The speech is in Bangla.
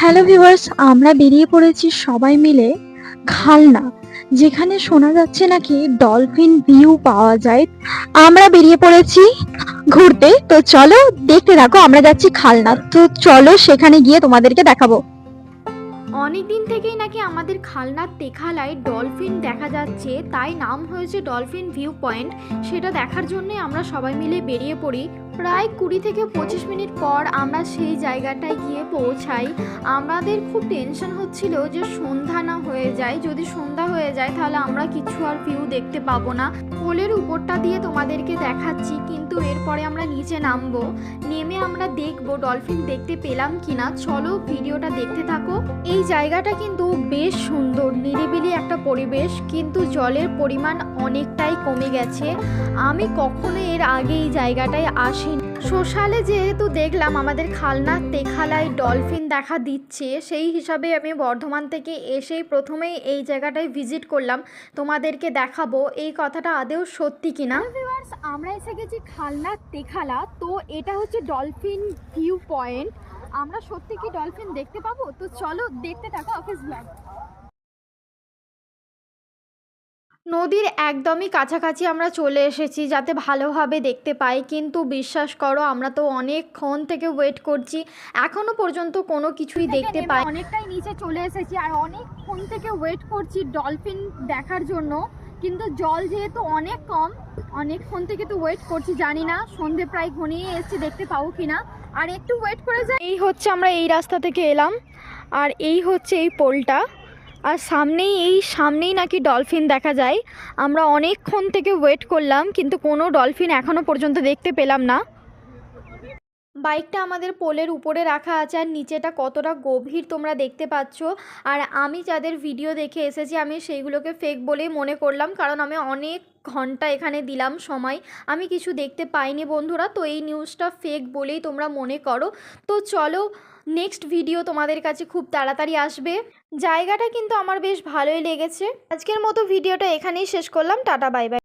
হ্যালো ভিউয়ার্স আমরা বেরিয়ে পড়েছি সবাই মিলে খালনা যেখানে শোনা যাচ্ছে নাকি ডলফিন ভিউ পাওয়া যায়। আমরা বেরিয়ে পড়েছি ঘুরতে, তো চলো দেখতে থাকো, আমরা যাচ্ছি খালনা তো চলো সেখানে গিয়ে তোমাদেরকে দেখাবো। অনেক দিন থেকেই নাকি আমাদের খালনার তেখালায় ডলফিন দেখা যাচ্ছে, তাই নাম হয়েছে ডলফিন ভিউ পয়েন্ট সেটা দেখার জন্য আমরা সবাই মিলে বেরিয়ে পড়ি। প্রায় কুড়ি থেকে পঁচিশ মিনিট পর আমরা সেই জায়গাটায় গিয়ে পৌঁছাই। আমাদের খুব টেনশন হচ্ছিল যে সন্ধ্যা না হয়ে যায়। যদি সন্ধ্যা হয়ে যায় তাহলে আমরা কিছু আর ভিউ দেখতে পাবো না। পোলের উপরটা দিয়ে তোমাদেরকে দেখাচ্ছি, কিন্তু এরপরে আমরা নিচে নামবো। নেমে আমরা দেখব ডলফিন দেখতে পেলাম কিনা। চলো ভিডিওটা দেখতে থাকো। এই জায়গাটা কিন্তু বেশ সুন্দর, নিরিবিলি একটা পরিবেশ, কিন্তু জলের পরিমাণ অনেকটাই কমে গেছে। আমি কখনো এর আগে এই জায়গাটায় আসিনি সোশ্যালে যেহেতু দেখলাম আমাদের খালনা তেখালায় ডলফিন দেখা দিচ্ছে, সেই হিসাবে আমি বর্ধমান থেকে এসেই প্রথমেই এই জায়গাটায় ভিজিট করলাম। তোমাদেরকে দেখাবো এই কথাটা আদেও সত্যি কিনা। আমরা এসে গেছি খালনা তেখালা। তো এটা হচ্ছে ডলফিন ভিউ পয়েন্ট। আমরা সত্যি কি ডলফিন দেখতে পাবো? তো চলো দেখতে থাকো অফিস ব্লগ। নদীর একদমই কাছাকাছি আমরা চলে এসেছি যাতে ভালোভাবে দেখতে পাই। কিন্তু বিশ্বাস করো আমরা তো অনেকক্ষণ থেকে ওয়েট করছি। এখনও পর্যন্ত কোনো কিছুই দেখতে পাই অনেকটাই নিচে চলে এসেছি আর অনেকক্ষণ থেকে ওয়েট করছি ডলফিন দেখার জন্য। কিন্তু জল যেহেতু অনেক কম অনেকক্ষণ থেকে তো ওয়েট করছি জানি না সন্ধে প্রায় ঘনিয়ে এসেছি দেখতে পাবো কিনা। আর একটু ওয়েট করে যাই। এই হচ্ছে আমরা এই রাস্তা থেকে এলাম। আর এই হচ্ছে এই পোলটা। আর সামনেই এই সামনেই নাকি ডলফিন দেখা যায়। আমরা অনেকক্ষণ থেকে ওয়েট করলাম, কিন্তু কোনো ডলফিন এখনও পর্যন্ত দেখতে পেলাম না। বাইকটা আমাদের পোলের উপরে রাখা আছে, আর নিচেটা কতটা গভীর তোমরা দেখতে পাচ্ছ। আর আমি যাদের ভিডিও দেখে এসেছি, আমি সেইগুলোকে ফেক বলেই মনে করলাম, কারণ আমি অনেক ঘণ্টা এখানে দিলাম সময়। আমি কিছু দেখতে পাইনি বন্ধুরা, তো এই নিউজটা ফেক বলেই তোমরা মনে করো। তো চলো নেক্সট ভিডিও তোমাদের কাছে খুব তাড়াতাড়ি আসবে। জায়গাটা কিন্তু আমার বেশ ভালোই লেগেছে। আজকের মতো ভিডিওটা এখানেই শেষ করলাম। Tata bye bye